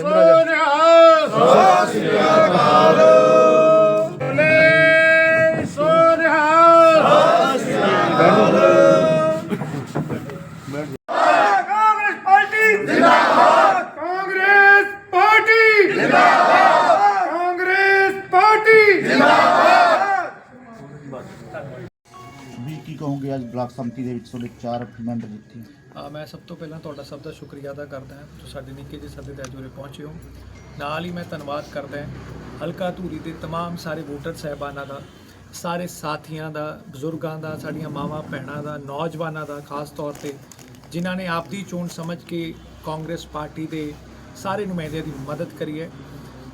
ਸਿਮਰੋ ਸੋਨਿਆ ਸਤਿ ਸ੍ਰੀ ਅਕਾਲ। ਵੀ ਕੀ ਕਹੋਗੇ ਅੱਜ ਬਲਾਕ ਸੰਮਤੀ ਦੇ ਵਿੱਚ ਤੁਹਾਡੇ ਚਾਰ ਮੈਂਬਰ ਜਿੱਥੇ ਆ ਮੈਂ ਸਭ ਤੋਂ ਪਹਿਲਾਂ ਤੁਹਾਡਾ ਸਭ ਦਾ ਸ਼ੁਕਰੀਆ ਅਦਾ ਕਰਦਾ ਹਾਂ ਤੁਸੀਂ ਸਾਡੇ ਨਿੱਕੇ ਜਿਹੇ ਸੱਦੇ ਤੇ ਅੱਜ ਉਰੇ ਪਹੁੰਚੇ ਹੋ ਨਾਲ ਹੀ ਮੈਂ ਧੰਨਵਾਦ ਕਰਦਾ ਹਾਂ ਹਲਕਾ ਧੂਰੀ ਦੇ तमाम ਸਾਰੇ ਵੋਟਰ ਸਹਿਬਾਨਾਂ ਦਾ ਸਾਰੇ ਸਾਥੀਆਂ ਦਾ ਬਜ਼ੁਰਗਾਂ ਦਾ ਸਾਡੀਆਂ ਮਾਵਾਂ ਭੈਣਾਂ ਦਾ ਨੌਜਵਾਨਾਂ ਦਾ ਖਾਸ ਤੌਰ ਤੇ ਜਿਨ੍ਹਾਂ ਨੇ ਆਪਦੀ ਚੋਣ ਸਮਝ ਕੇ ਕਾਂਗਰਸ ਪਾਰਟੀ ਦੇ ਸਾਰੇ ਨੁਮਾਇੰਦਿਆਂ ਦੀ ਮਦਦ ਕਰੀ ਹੈ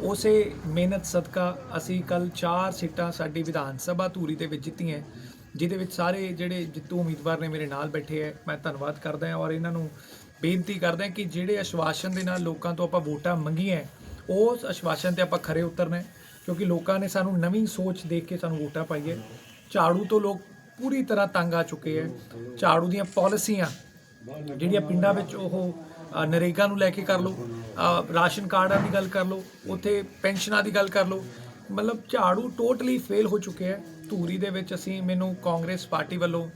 ਉਸੇ ਮਿਹਨਤ ਸਦਕਾ ਅਸੀਂ ਕੱਲ ਚਾਰ ਸੀਟਾਂ ਸਾਡੀ ਵਿਧਾਨ ਸਭਾ ਧੂਰੀ ਦੇ ਵਿੱਚ ਜਿੱਤੀਆਂ ਜਿਹਦੇ ਵਿੱਚ ਸਾਰੇ ਜਿਹੜੇ ਜਿੱਤੂ ਉਮੀਦਵਾਰ ਨੇ ਮੇਰੇ ਨਾਲ ਬੈਠੇ ਹੈ ਮੈਂ ਧੰਨਵਾਦ ਕਰਦਾ ਹਾਂ ਔਰ ਇਹਨਾਂ ਨੂੰ ਬੇਨਤੀ ਕਰਦਾ ਹਾਂ ਕਿ ਜਿਹੜੇ ਅਸ਼ਵਾਸਨ ਦੇ ਨਾਲ ਲੋਕਾਂ ਤੋਂ ਆਪਾਂ ਵੋਟਾਂ ਮੰਗੀਆਂ ਉਸ ਅਸ਼ਵਾਸਨ ਤੇ ਆਪਾਂ ਖਰੇ ਉਤਰਨਾ ਕਿਉਂਕਿ ਲੋਕਾਂ ਨੇ ਸਾਨੂੰ ਨਵੀਂ ਸੋਚ ਦੇਖ ਕੇ ਸਾਨੂੰ ਵੋਟਾਂ ਪਾਈ ਹੈ। ਝਾੜੂ ਤੋਂ ਲੋਕ ਪੂਰੀ ਤਰ੍ਹਾਂ ਤੰਗ ਆ ਚੁੱਕੇ ਹੈ। ਝਾੜੂ ਦੀਆਂ ਪਾਲਿਸੀਆਂ, ਜਿਹੜੀਆਂ ਪਿੰਡਾਂ ਵਿੱਚ ਉਹ ਨਰੇਗਾ ਨੂੰ ਲੈ ਕੇ ਕਰ ਲਓ ਰਾਸ਼ਨ ਕਾਰਡਾਂ ਦੀ ਗੱਲ ਕਰ ਲਓ, ਉੱਥੇ ਪੈਨਸ਼ਨਾਂ ਦੀ ਗੱਲ ਕਰ ਲਓ, ਮਤਲਬ ਝਾੜੂ ਟੋਟਲੀ ਫੇਲ ਹੋ ਚੁੱਕੇ ਹੈ। ਧੂਰੀ ਦੇ ਵਿੱਚ ਅਸੀਂ, ਮੈਨੂੰ ਕਾਂਗਰਸ ਪਾਰਟੀ ਵੱਲੋਂ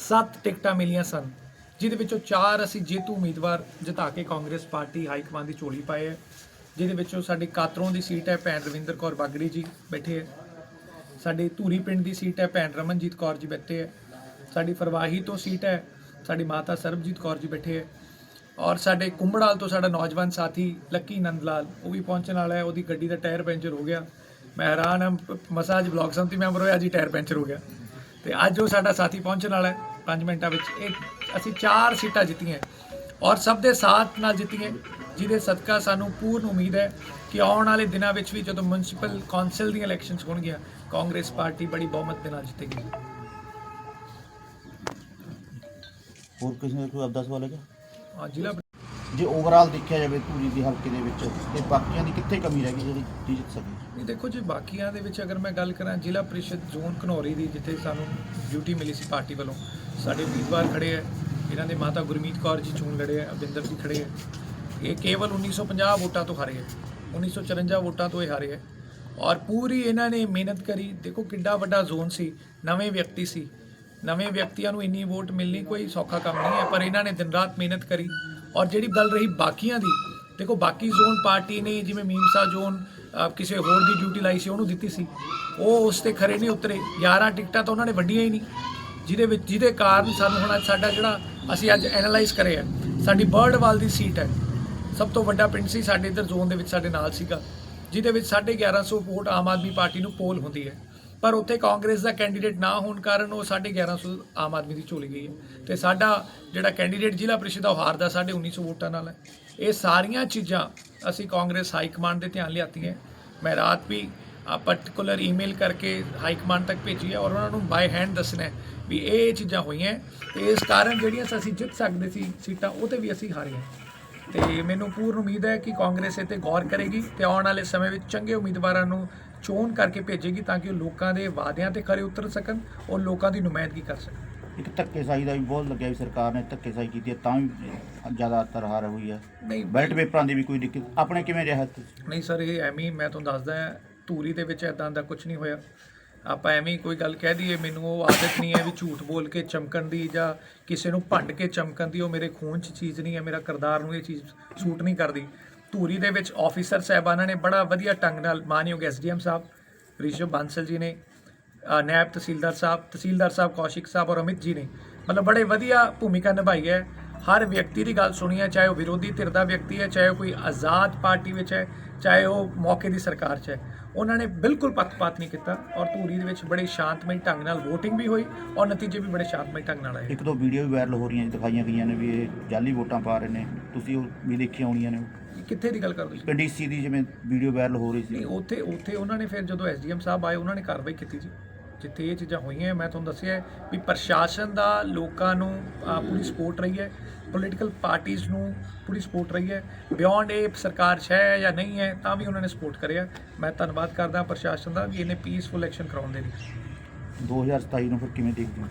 7 ਟਿਕਟਾਂ ਮਿਲੀਆਂ ਸਨ, ਜਿਹਦੇ ਵਿੱਚੋਂ 4 ਅਸੀਂ ਜੇਤੂ ਉਮੀਦਵਾਰ ਜਿਤਾ ਕੇ ਕਾਂਗਰਸ ਪਾਰਟੀ ਹਾਈ ਕਮਾਂਡ ਦੀ ਝੋਲੀ ਪਾਏ ਹੈ, ਜਿਹਦੇ ਵਿੱਚੋਂ ਸਾਡੀ ਕਾਤਰੋਂ ਦੀ ਸੀਟ ਹੈ ਭੈਣ ਰਵਿੰਦਰ ਕੌਰ ਬਾਗੜੀ ਜੀ ਬੈਠੇ ਹੈ, ਸਾਡੇ ਧੂਰੀ ਪਿੰਡ ਦੀ ਸੀਟ ਹੈ ਭੈਣ ਰਮਨਜੀਤ ਕੌਰ ਜੀ ਬੈਠੇ ਹੈ, ਸਾਡੀ ਫਰਵਾਹੀ ਤੋਂ ਸੀਟ ਹੈ ਸਾਡੀ ਮਾਤਾ ਸਰਬਜੀਤ ਕੌਰ ਜੀ ਬੈਠੇ ਹੈ, ਔਰ ਸਾਡੇ ਕੁੰਬੜਾਲ ਤੋਂ ਸਾਡਾ ਨੌਜਵਾਨ ਸਾਥੀ ਲੱਕੀ ਨੰਦਲਾਲ ਉਹ ਵੀ ਪਹੁੰਚਣ ਵਾਲਾ ਹੈ, ਉਹਦੀ ਗੱਡੀ ਦਾ ਟਾਇਰ ਪੈਂਚਰ ਹੋ ਗਿਆ ਮੈਂ ਹੈਰਾਨ ਹਾਂ ਮਸਾਜ ਬਲਾਕ ਸੰਮਤੀ ਮੈਂਬਰ ਹੋਇਆ ਜੀ ਟਾਇਰ ਪੈਂਚਰ ਹੋ ਗਿਆ। ਤੇ ਅੱਜ ਉਹ ਸਾਡਾ ਸਾਥੀ ਪਹੁੰਚਣ ਵਾਲਾ ਹੈ 5 ਮਿੰਟਾਂ ਵਿੱਚ। ਇਹ ਅਸੀਂ ਚਾਰ ਸੀਟਾਂ ਜਿੱਤੀਆਂ। ਔਰ ਸਭ ਦੇ ਸਾਥ ਨਾਲ ਜਿੱਤੀਆਂ ਜਿਹਦੇ ਸਦਕਾ ਸਾਨੂੰ ਪੂਰਨ ਉਮੀਦ ਹੈ ਕਿ ਆਉਣ ਵਾਲੇ ਦਿਨਾਂ ਵਿੱਚ ਵੀ ਜਦੋਂ ਮਿਊਨਿਸਪਲ ਕੌਂਸਲ ਦੀਆਂ ਇਲੈਕਸ਼ਨਸ ਹੋਣਗੀਆਂ ਕਾਂਗਰਸ ਪਾਰਟੀ ਬੜੀ ਬਹੁਮਤ ਦੇ ਨਾਲ ਜਿੱਤੇਗੀ। ਹੋਰ ਕਿਸੇ ਦਾ ਕੋਈ ਆਪਦਾ ਸਵਾਲ ਹੈਗਾ? ਹਾਂ ਜ਼ਿਲ੍ਹਾ ਜੇ ਓਵਰਆਲ ਦੇਖਿਆ ਜਾਵੇ ਧੂਰੀ ਦੀ ਹਲਕੇ ਦੇ ਵਿੱਚ, ਤੇ ਬਾਕੀਆਂ ਦੀ ਕਿੱਥੇ ਕਮੀ ਰਹਿ ਗਈ ਜਿਹੜੀ ਜਿੱਤ ਸਕੇ? ਨਹੀਂ, ਦੇਖੋ ਜੀ, ਬਾਕੀਆਂ ਦੇ ਵਿੱਚ ਅਗਰ ਮੈਂ ਗੱਲ ਕਰਾਂ, ਜ਼ਿਲ੍ਹਾ ਪ੍ਰੀਸ਼ਦ ਜ਼ੋਨ ਘਨੌਰੀ ਦੀ, ਜਿੱਥੇ ਸਾਨੂੰ ਡਿਊਟੀ ਮਿਲੀ ਸੀ ਪਾਰਟੀ ਵੱਲੋਂ, ਸਾਡੇ ਉਮੀਦਵਾਰ ਖੜੇ ਹੈ ਇਹਨਾਂ ਦੇ ਮਾਤਾ ਗੁਰਮੀਤ ਕੌਰ ਜੀ ਚੋਣ ਲੜੇ ਹੈ ਅਬਿੰਦਰ ਜੀ ਖੜੇ ਹੈ ਇਹ ਕੇਵਲ 1950 ਵੋਟਾਂ ਤੋਂ ਹਾਰੇ ਹੈ 1954 ਵੋਟਾਂ ਤੋਂ ਇਹ ਹਾਰੇ ਹੈ ਔਰ ਪੂਰੀ ਇਹਨਾਂ ਨੇ ਮਿਹਨਤ ਕਰੀ, ਦੇਖੋ ਕਿੱਡਾ ਵੱਡਾ ਜ਼ੋਨ ਸੀ, ਨਵੇਂ ਵਿਅਕਤੀ ਸੀ। ਨਵੇਂ ਵਿਅਕਤੀਆਂ ਨੂੰ ਇੰਨੀ ਵੋਟ ਮਿਲਣੀ ਕੋਈ ਸੌਖਾ ਕੰਮ ਨਹੀਂ ਹੈ, ਪਰ ਇਹਨਾਂ ਨੇ ਦਿਨ ਰਾਤ ਮਿਹਨਤ ਕਰੀ ਔਰ ਜਿਹੜੀ ਗੱਲ ਰਹੀ ਬਾਕੀਆਂ ਦੀ, ਦੇਖੋ ਬਾਕੀ ਜ਼ੋਨ ਪਾਰਟੀ ਨੇ ਜਿਵੇਂ ਮੀਮਸਾ ਜ਼ੋਨ ਕਿਸੇ ਹੋਰ ਦੀ ਡਿਊਟੀ ਲਾਈ ਸੀ, ਉਹਨੂੰ ਦਿੱਤੀ ਸੀ। ਉਹ ਉਸ ਤੇ ਖਰੇ ਨਹੀਂ ਉਤਰੇ। 11 ਟਿਕਟਾਂ ਤਾਂ ਉਹਨਾਂ ਨੇ ਵੰਡੀਆਂ ਹੀ ਨਹੀਂ। ਜਿਹਦੇ ਵਿੱਚ, ਜਿਹਦੇ ਕਾਰਨ ਸਾਨੂੰ ਹੁਣ ਅੱਜ ਸਾਡਾ ਜਿਹੜਾ ਅਸੀਂ ਅੱਜ ਐਨਾਲਾਈਜ਼ ਕਰਿਆ ਸਾਡੀ ਬਰਡਵਾਲ ਦੀ ਸੀਟ ਹੈ। ਸਭ ਤੋਂ ਵੱਡਾ ਪਿੰਡ ਸੀ, ਸਾਡੇ ਇਧਰ ਜ਼ੋਨ ਦੇ ਵਿੱਚ ਸਾਡੇ ਨਾਲ ਸੀਗਾ। ਜਿਹਦੇ ਵਿੱਚ 1150 ਵੋਟ ਆਮ ਆਦਮੀ ਪਾਰਟੀ ਨੂੰ ਪੋਲ ਹੁੰਦੀ ਹੈ। ਪਰ ਉੱਥੇ ਕਾਂਗਰਸ ਦਾ ਕੈਂਡੀਡੇਟ ਨਾ ਹੋਣ ਕਾਰਨ ਉਹ 1150 ਆਮ ਆਦਮੀ ਦੀ ਝੋਲੀ ਗਈ ਹੈ। ਤੇ ਸਾਡਾ ਜਿਹੜਾ ਕੈਂਡੀਡੇਟ ਜ਼ਿਲ੍ਹਾ ਪ੍ਰੀਸ਼ਦ ਦਾ ਉਹ ਹਾਰਦਾ 1950 ਵੋਟਾਂ ਨਾਲ ਹੈ। ਇਹ ਸਾਰੀਆਂ ਚੀਜ਼ਾਂ ਅਸੀਂ ਕਾਂਗਰਸ ਹਾਈ ਕਮਾਂਡ ਦੇ ਧਿਆਨ ਲਿਆਤੀਆਂ ਮੈਂ ਰਾਤ ਵੀ ਪਾਰਟਿਕੂਲਰ ਈਮੇਲ ਕਰਕੇ ਹਾਈ ਕਮਾਂਡ ਤੱਕ ਭੇਜੀ ਹੈ ਔਰ ਉਹਨਾਂ ਨੂੰ ਬਾਈ ਹੈਂਡ ਦੱਸਣਾ ਵੀ ਇਹ ਇਹ ਚੀਜ਼ਾਂ ਹੋਈਆਂ ਹੈ। ਤੇ ਇਸ ਕਾਰਨ ਜਿਹੜੀਆਂ ਅਸੀਂ ਜਿੱਤ ਸਕਦੇ ਸੀ ਸੀਟਾਂ, ਉਹ ਤੇ ਵੀ ਅਸੀਂ ਹਾਰੇ ਹਾਂ। ਤੇ ਮੈਨੂੰ ਪੂਰਨ ਉਮੀਦ ਹੈ ਕਿ ਕਾਂਗਰਸ ਇਹ ਤੇ ਗੌਰ ਕਰੇਗੀ ਤੇ ਆਉਣ ਵਾਲੇ ਸਮੇਂ ਵਿੱਚ ਚੰਗੇ ਉਮੀਦਵਾਰਾਂ ਨੂੰ ਚੋਣ ਕਰਕੇ ਭੇਜੇਗੀ ਤਾਂ ਕਿ ਉਹ ਲੋਕਾਂ ਦੇ ਵਾਅਦਿਆਂ ਤੇ ਖਰੇ ਉਤਰ ਸਕਣ ਔਰ ਲੋਕਾਂ ਦੀ ਨੁਮਾਇੰਦਗੀ ਕਰ ਸਕਣ। ਇੱਕ ਧੱਕੇਸ਼ਾਹੀ ਦਾ ਵੀ ਬਹੁਤ ਲੱਗਿਆ ਵੀ ਸਰਕਾਰ ਨੇ ਧੱਕੇਸ਼ਾਹੀ ਕੀਤੀ ਹੈ ਤਾਂ ਵੀ ਜ਼ਿਆਦਾਤਰ ਹਾਰ ਹੋਈ ਹੈ। ਨਹੀਂ ਬੈਲਟ ਪੇਪਰਾਂ ਦੀ ਵੀ ਕੋਈ ਦਿੱਕਤ ਆਪਣੇ ਕਿਵੇਂ ਰਿਹਾ ਇੱਥੇ? ਨਹੀਂ ਸਰ ਇਹ ਐਵੇਂ ਹੀ ਮੈਂ ਤੁਹਾਨੂੰ ਦੱਸਦਾ ਧੂਰੀ ਦੇ ਵਿੱਚ ਐਦਾਂ ਦਾ ਕੁਝ ਨਹੀਂ ਹੋਇਆ। ਆਪਾਂ ਐਵੇਂ ਹੀ ਕੋਈ ਗੱਲ ਕਹਿ ਦਈਏ ਮੈਨੂੰ ਉਹ ਆਦਤ ਨਹੀਂ ਹੈ ਵੀ ਝੂਠ ਬੋਲ ਕੇ ਚਮਕਣ ਦੀ ਜਾਂ ਕਿਸੇ ਨੂੰ ਭੰਡ ਕੇ ਚਮਕਣ ਦੀ ਉਹ ਮੇਰੇ ਖੂਨ 'ਚ ਚੀਜ਼ ਨਹੀਂ ਹੈ ਮੇਰਾ ਕਿਰਦਾਰ ਨੂੰ ਇਹ ਚੀਜ਼ ਸੂਟ ਨਹੀਂ ਕਰਦੀ। ਧੂਰੀ ਦੇ ਵਿੱਚ ਆਫੀਸਰ ਸਾਹਿਬਾਨਾਂ ਨੇ ਬੜਾ ਵਧੀਆ ਢੰਗ ਨਾਲ ਮਾਨਯੋਗ ਐਸਡੀਐਮ ਸਾਹਿਬ ਰਿਸ਼ਵ ਬਾਂਸਲ ਜੀ ਨੇ ਅ, ਨਾਇਬ ਤਹਿਸੀਲਦਾਰ ਸਾਹਿਬ ਤਹਿਸੀਲਦਾਰ ਸਾਹਿਬ ਕੌਸ਼ਿਕ ਸਾਹਿਬ ਔਰ ਅਮਿਤ ਜੀ ਨੇ ਮਤਲਬ ਬੜੇ ਵਧੀਆ ਭੂਮਿਕਾ ਨਿਭਾਈ ਹੈ। ਹਰ ਵਿਅਕਤੀ ਦੀ ਗੱਲ ਸੁਣੀ ਹੈ ਚਾਹੇ ਉਹ ਵਿਰੋਧੀ ਧਿਰ ਦਾ ਵਿਅਕਤੀ ਹੈ ਚਾਹੇ ਉਹ ਕੋਈ ਆਜ਼ਾਦ ਪਾਰਟੀ ਵਿੱਚ ਹੈ ਚਾਹੇ ਉਹ ਮੌਕੇ ਦੀ ਸਰਕਾਰ 'ਚ ਹੈ। ਉਹਨਾਂ ਨੇ ਬਿਲਕੁਲ ਪੱਖਪਾਤ ਨਹੀਂ ਕੀਤਾ ਔਰ ਧੂਰੀ ਦੇ ਵਿੱਚ ਬੜੇ ਸ਼ਾਂਤਮਈ ਢੰਗ ਨਾਲ VOTING ਵੀ ਹੋਈ ਔਰ ਨਤੀਜੇ ਵੀ ਬੜੇ ਸ਼ਾਂਤਮਈ ਢੰਗ ਨਾਲ ਆਏ। ਇੱਕ ਦੋ ਵੀਡੀਓ ਵੀ ਵਾਇਰਲ ਹੋ ਰਹੀਆਂ ਦਿਖਾਈਆਂ ਗਈਆਂ ਨੇ ਵੀ ਇਹ ਜਾਲੀ ਵੋਟਾਂ ਪਾ ਰਹੇ ਨੇ। ਤੁਸੀਂ ਉਹ ਵੀ ਦੇਖੀਆਂ ਹੋਣੀਆਂ ਨੇ। ਕਿੱਥੇ ਦੀ ਗੱਲ ਕਰਦੇ ਤੁਸੀਂ ਡੀਸੀ ਦੀ ਜਿਵੇਂ ਵੀਡੀਓ ਵਾਇਰਲ ਹੋ ਰਹੀ ਸੀ। ਨਹੀਂ ਉੱਥੇ ਉੱਥੇ ਉਹਨਾਂ ਨੇ ਫਿਰ ਜਦੋਂ ਐਸਡੀਐਮ ਸਾਹਿਬ ਆਏ ਉਹਨਾਂ ਨੇ ਕਾਰਵਾਈ ਕੀਤੀ ਜੀ। ਜਿੱਥੇ ਇਹ ਚੀਜ਼ਾਂ ਹੋਈਆਂ ਮੈਂ ਤੁਹਾਨੂੰ ਦੱਸਿਆ ਵੀ ਪ੍ਰਸ਼ਾਸਨ ਦਾ ਲੋਕਾਂ ਨੂੰ ਪੂਰੀ ਸਪੋਰਟ ਰਹੀ ਹੈ। ਪੋਲੀਟੀਕਲ ਪਾਰਟੀਆਂ ਨੂੰ ਪੂਰੀ ਸਪੋਰਟ ਰਹੀ ਹੈ। ਬਿਯੋਂਡ ਇਹ ਸਰਕਾਰ ਹੈ ਜਾਂ ਨਹੀਂ ਹੈ ਤਾਂ ਵੀ ਉਹਨਾਂ ਨੇ ਸਪੋਰਟ ਕਰਿਆ। ਮੈਂ ਧੰਨਵਾਦ ਕਰਦਾ ਪ੍ਰਸ਼ਾਸਨ ਦਾ ਵੀ ਇਹਨੇ ਪੀਸਫੁਲ ਇਲੈਕਸ਼ਨ ਕਰਾਉਣ ਦੇ ਲਈ। 2027 ਨੂੰ ਫਿਰ ਕਿਵੇਂ ਦੇਖਦੇ ਹੋ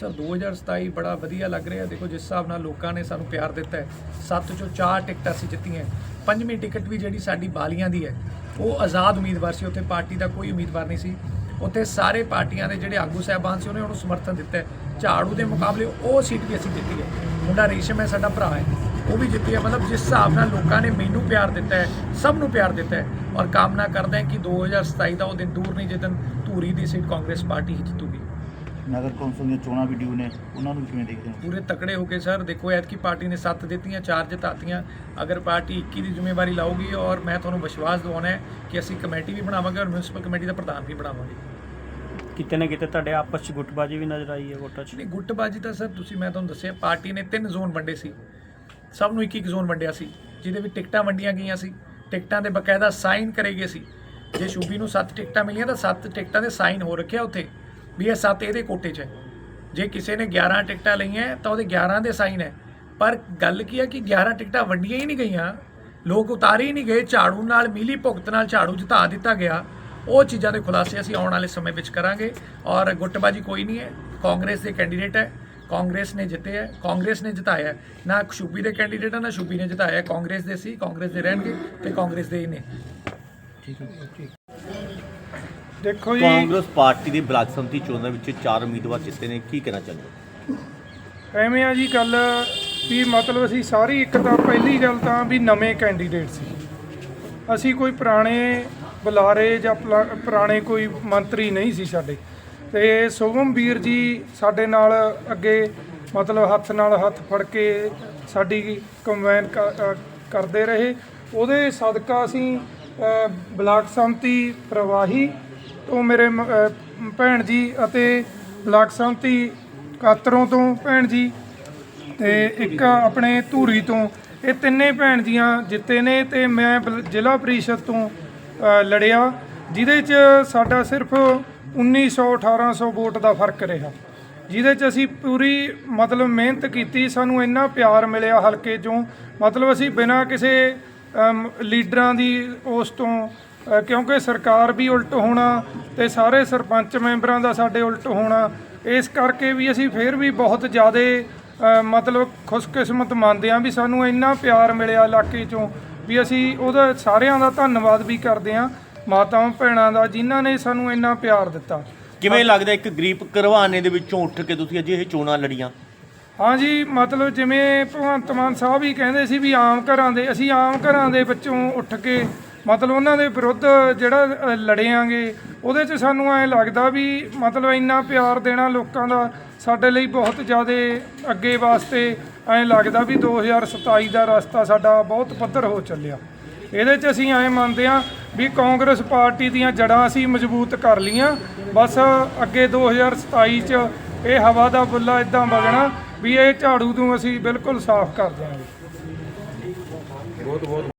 ਸਰ 2027 ਬੜਾ ਵਧੀਆ ਲੱਗ ਰਿਹਾ। ਦੇਖੋ, ਜਿਸ ਹਿਸਾਬ ਨਾਲ ਲੋਕਾਂ ਨੇ ਸਾਨੂੰ ਪਿਆਰ ਦਿੱਤਾ ਹੈ, ਸੱਤ ਚੋਂ ਚਾਰ ਟਿਕਟਾਂ ਅਸੀਂ ਜਿੱਤੀਆਂ ਪੰਜਵੀਂ ਟਿਕਟ ਵੀ ਜਿਹੜੀ ਸਾਡੀ ਬਾਲੀਆਂ ਦੀ ਹੈ, ਉਹ ਆਜ਼ਾਦ ਉਮੀਦਵਾਰ ਸੀ। ਉੱਥੇ ਪਾਰਟੀ ਦਾ ਕੋਈ ਉਮੀਦਵਾਰ ਨਹੀਂ ਸੀ। ਉੱਥੇ ਸਾਰੇ ਪਾਰਟੀਆਂ ਦੇ ਜਿਹੜੇ ਆਗੂ ਸਾਹਿਬਾਨ ਸੀ, ਉਹਨੇ ਉਹਨੂੰ ਸਮਰਥਨ ਦਿੱਤਾ ਝਾੜੂ ਦੇ ਮੁਕਾਬਲੇ ਉਹ ਸੀਟ ਵੀ ਅਸੀਂ ਜਿੱਤੀ ਹੈ। ਮੁੰਡਾ ਰੇਸ਼ਮ ਹੈ, ਸਾਡਾ ਭਰਾ ਹੈ। ਉਹ ਵੀ ਜਿੱਤੀ ਹੈ। ਮਤਲਬ ਜਿਸ ਹਿਸਾਬ ਨਾਲ ਲੋਕਾਂ ਨੇ ਮੈਨੂੰ ਪਿਆਰ ਦਿੱਤਾ ਹੈ, ਸਭ ਨੂੰ ਪਿਆਰ ਦਿੱਤਾ ਹੈ। ਔਰ ਕਾਮਨਾ ਕਰਦੇ ਹਾਂ ਕਿ 2027 ਦਾ ਉਹ ਦਿਨ ਦੂਰ ਨਹੀਂ ਜਿੱਦਨ ਧੂਰੀ ਦੀ ਸੀਟ ਕਾਂਗਰਸ ਪਾਰਟੀ ਹੀ ਜਿੱਤੂਗੀ। ਨਗਰ ਕੌਂਸਲ ਦੀਆਂ ਚੋਣਾਂ ਵੀ ਡਿਊ ਨੇ ਉਹਨਾਂ ਨੂੰ ਕਿਵੇਂ ਦੇਖਦੇ ਹੋ? ਪੂਰੇ ਤਕੜੇ ਹੋ ਕੇ ਸਰ ਦੇਖੋ ਐਤਕੀ ਪਾਰਟੀ ਨੇ ਸੱਤ ਦਿੱਤੀਆਂ ਚਾਰ ਜਿਤਾਤੀਆਂ। ਅਗਰ ਪਾਰਟੀ 21 ਦੀ ਜ਼ਿੰਮੇਵਾਰੀ ਲਾਊਗੀ ਔਰ ਮੈਂ ਤੁਹਾਨੂੰ ਵਿਸ਼ਵਾਸ ਦਿਵਾਉਣਾ ਹੈ ਕਿ ਅਸੀਂ ਕਮੇਟੀ ਵੀ ਬਣਾਵਾਂਗੇ ਔਰ ਮਿਊਨਿਸਪਲ ਕਮੇਟੀ ਦਾ ਪ੍ਰਧਾਨ ਵੀ ਬਣਾਵਾਂਗੇ। ਕਿਤੇ ਨਾ ਕਿਤੇ ਤੁਹਾਡੇ ਆਪਸ 'ਚ ਗੁੱਟਬਾਜੀ ਵੀ ਨਜ਼ਰ ਆਈ ਹੈ ਵੋਟਾਂ 'ਚ। ਨਹੀਂ ਗੁੱਟਬਾਜੀ ਤਾਂ ਸਰ ਤੁਸੀਂ ਮੈਂ ਤੁਹਾਨੂੰ ਦੱਸਿਆ ਪਾਰਟੀ ਨੇ ਤਿੰਨ ਜ਼ੋਨ ਵੰਡੇ ਸੀ। ਸਭ ਨੂੰ ਇੱਕ ਇੱਕ ਜ਼ੋਨ ਵੰਡਿਆ ਸੀ ਜਿਹਦੇ ਵਿੱਚ ਟਿਕਟਾਂ ਵੰਡੀਆਂ ਗਈਆਂ ਸੀ। ਟਿਕਟਾਂ ਦੇ ਬਕਾਇਦਾ ਸਾਈਨ ਕਰੇ ਗਏ ਸੀ। ਜੇ ਸ਼ੂਬੀ ਨੂੰ ਸੱਤ ਟਿਕਟਾਂ ਮਿਲੀਆਂ ਤਾਂ ਸੱਤ ਟਿਕਟਾਂ ਦੇ ਸਾਈਨ ਹੋ ਰੱਖਿਆ ਉੱਥੇ। ਵੀ ਇਹ ਸੱਤ ਇਹਦੇ ਕੋਟੇ 'ਚ ਹੈ। ਜੇ ਕਿਸੇ ਨੇ 11 ਟਿਕਟਾਂ ਲਈਆਂ, ਤਾਂ ਉਹਦੇ 11 ਦੇ ਸਾਈਨ ਹੈ। ਪਰ ਗੱਲ ਕੀ ਹੈ ਕਿ 11 ਟਿਕਟਾਂ ਵੰਡੀਆਂ ਹੀ ਨਹੀਂ ਗਈਆਂ। ਲੋਕ ਉਤਾਰੇ ਹੀ ਨਹੀਂ ਗਏ। ਝਾੜੂ ਨਾਲ, ਮਿਲੀ ਭੁਗਤ ਨਾਲ ਝਾੜੂ ਜਿਤਾ ਦਿੱਤਾ ਗਿਆ। ਉਹ ਚੀਜ਼ਾਂ ਦੇ ਖੁਲਾਸੇ ਅਸੀਂ ਆਉਣ ਵਾਲੇ ਸਮੇਂ ਵਿੱਚ ਕਰਾਂਗੇ। ਔਰ ਗੁੱਟਬਾਜੀ ਕੋਈ ਨਹੀਂ ਹੈ। ਕਾਂਗਰਸ ਦੇ ਕੈਂਡੀਡੇਟ ਹੈ। ਕਾਂਗਰਸ ਨੇ ਜਿੱਤੇ ਹੈ। ਕਾਂਗਰਸ ਨੇ ਜਿਤਾਇਆ ਹੈ। ਨਾ ਸ਼ੂਬੀ ਦੇ ਕੈਂਡੀਡੇਟ ਹੈ, ਨਾ ਸ਼ੂਬੀ ਨੇ ਜਿਤਾਇਆ ਕਾਂਗਰਸ ਦੇ ਸੀ, ਕਾਂਗਰਸ ਦੇ ਰਹਿਣਗੇ ਤੇ ਕਾਂਗਰਸ ਦੇ ਹੀ ਨੇ। ਠੀਕ ਹੈ ਦੇਖੋ ਜੀ। ਕਾਂਗਰਸ ਪਾਰਟੀ ਦੀ ਬਲਾਕ ਸੰਮਤੀ ਚੋਣਾਂ ਵਿੱਚ ਚਾਰ ਉਮੀਦਵਾਰ ਜਿੱਤੇ ਨੇ ਕੀ ਕਹਿਣਾ ਚਾਹੁੰਦੇ ਐਵੇਂ ਆ ਜੀ ਗੱਲ ਵੀ ਮਤਲਬ ਅਸੀਂ ਸਾਰੀ ਇੱਕ ਤਾਂ ਪਹਿਲੀ ਗੱਲ ਤਾਂ ਵੀ ਨਵੇਂ ਕੈਂਡੀਡੇਟ ਸੀ। ਅਸੀਂ ਕੋਈ ਪੁਰਾਣੇ ਬੁਲਾਰੇ ਜਾਂ ਪੁਰਾਣੇ ਕੋਈ ਮੰਤਰੀ ਨਹੀਂ ਸੀ ਸਾਡੇ। ਤੇ ਸੁਭਮ ਵੀਰ ਜੀ ਸਾਡੇ ਨਾਲ ਅੱਗੇ ਮਤਲਬ ਹੱਥ ਨਾਲ ਹੱਥ ਫੜ ਕੇ ਸਾਡੀ ਕੰਬਾਈਨ ਕਰਦੇ ਰਹੇ। ਉਹਦੇ ਸਦਕਾ ਅਸੀਂ ਬਲਾਕ ਸੰਮਤੀ ਪ੍ਰਵਾਹੀ ਤੋਂ ਮੇਰੇ ਮ- ਅ, ਭੈਣ ਜੀ ਅਤੇ ਬਲਾਕ ਸੰਮਤੀ ਕਾਤਰੋਂ ਤੋਂ ਭੈਣ ਜੀ ਤੇ ਇੱਕ ਆਪਣੇ ਧੂਰੀ ਤੋਂ। ਇਹ ਤਿੰਨੇ ਭੈਣ ਜੀਆਂ ਜਿੱਤੇ ਨੇ ਤੇ ਮੈਂ ਬਲ- ਜ਼ਿਲ੍ਹਾ ਪ੍ਰੀਸ਼ਦ ਤੋਂ ਅ, ਲੜਿਆ ਜਿਹਦੇ 'ਚ ਸਾਡਾ ਸਿਰਫ 1900 1800 ਵੋਟ ਦਾ ਫ਼ਰਕ ਰਿਹਾ। ਜਿਹਦੇ 'ਚ ਅਸੀਂ ਪੂਰੀ ਮਤਲਬ ਮਿਹਨਤ ਕੀਤੀ ਸਾਨੂੰ ਇੰਨਾ ਪਿਆਰ ਮਿਲਿਆ ਹਲਕੇ 'ਚੋਂ। ਮਤਲਬ ਅਸੀਂ ਬਿਨਾਂ ਕਿਸੇ ਅਮ, ਲੀਡਰਾਂ ਦੀ ਉਸ ਤੋਂ ਕਿਉਂਕਿ ਸਰਕਾਰ ਵੀ ਉਲਟ ਹੋਣਾ ਤੇ ਸਾਰੇ ਸਰਪੰਚ ਮੈਂਬਰਾਂ ਦਾ ਸਾਡੇ ਉਲਟ ਹੋਣਾ ਇਸ ਕਰਕੇ ਵੀ ਅਸੀਂ ਫਿਰ ਵੀ ਬਹੁਤ ਜ਼ਿਆਦਾ ਮਤਲਬ ਖੁਸ਼ਕਿਸਮਤ ਮੰਨਦੇ ਹਾਂ ਵੀ ਸਾਨੂੰ ਇੰਨਾ ਪਿਆਰ ਮਿਲਿਆ ਇਲਾਕੇ 'ਚੋਂ ਵੀ ਅਸੀਂ ਉਹਦਾ ਸਾਰਿਆਂ ਦਾ ਧੰਨਵਾਦ ਵੀ ਕਰਦੇ ਹਾਂ ਮਾਤਾਵਾਂ ਭੈਣਾਂ ਦਾ ਜਿਨ੍ਹਾਂ ਨੇ ਸਾਨੂੰ ਇੰਨਾ ਪਿਆਰ ਦਿੱਤਾ। ਕਿਵੇਂ ਲੱਗਦਾ ਇੱਕ ਗਰੀਬ ਘਰਵਾਨੇ ਦੇ ਵਿੱਚੋਂ ਉੱਠ ਕੇ ਤੁਸੀਂ ਅਜੇ ਇਹ ਚੋਣਾਂ ਲੜੀਆਂ? ਹਾਂਜੀ ਮਤਲਬ ਜਿਵੇਂ ਭਗਵੰਤ ਮਾਨ ਸਾਹਿਬ ਹੀ ਕਹਿੰਦੇ ਸੀ ਵੀ ਆਮ ਘਰਾਂ ਦੇ ਅਸੀਂ ਆਮ ਘਰਾਂ ਦੇ ਵਿੱਚੋਂ ਉੱਠ ਕੇ ਮਤਲਬ ਉਹਨਾਂ ਦੇ ਵਿਰੁੱਧ ਜਿਹੜਾ ਅ, ਲੜਿਆਂਗੇ ਉਹਦੇ 'ਚ ਸਾਨੂੰ ਐਂ ਲੱਗਦਾ ਵੀ ਮਤਲਬ ਇੰਨਾ ਪਿਆਰ ਦੇਣਾ ਲੋਕਾਂ ਦਾ ਸਾਡੇ ਲਈ ਬਹੁਤ ਜ਼ਿਆਦਾ ਅੱਗੇ ਵਾਸਤੇ ਐਂ ਲੱਗਦਾ ਵੀ 2027 ਦਾ ਰਸਤਾ ਸਾਡਾ ਬਹੁਤ ਪੱਧਰ ਹੋ ਚੱਲਿਆ। ਇਹਦੇ 'ਚ ਅਸੀਂ ਐਂ ਮੰਨਦੇ ਹਾਂ ਵੀ ਕਾਂਗਰਸ ਪਾਰਟੀ ਦੀਆਂ ਜੜਾਂ ਅਸੀਂ ਮਜ਼ਬੂਤ ਕਰ ਲਈਆਂ। ਬਸ ਅੱਗੇ 2027 'ਚ ਇਹ ਹਵਾ ਦਾ ਬੁੱਲਾ ਇਦਾਂ ਵਗਣਾ ਵੀ ਇਹ ਝਾੜੂ ਨੂੰ ਅਸੀਂ ਬਿਲਕੁਲ ਸਾਫ਼ ਕਰ ਦਿਆਂਗੇ।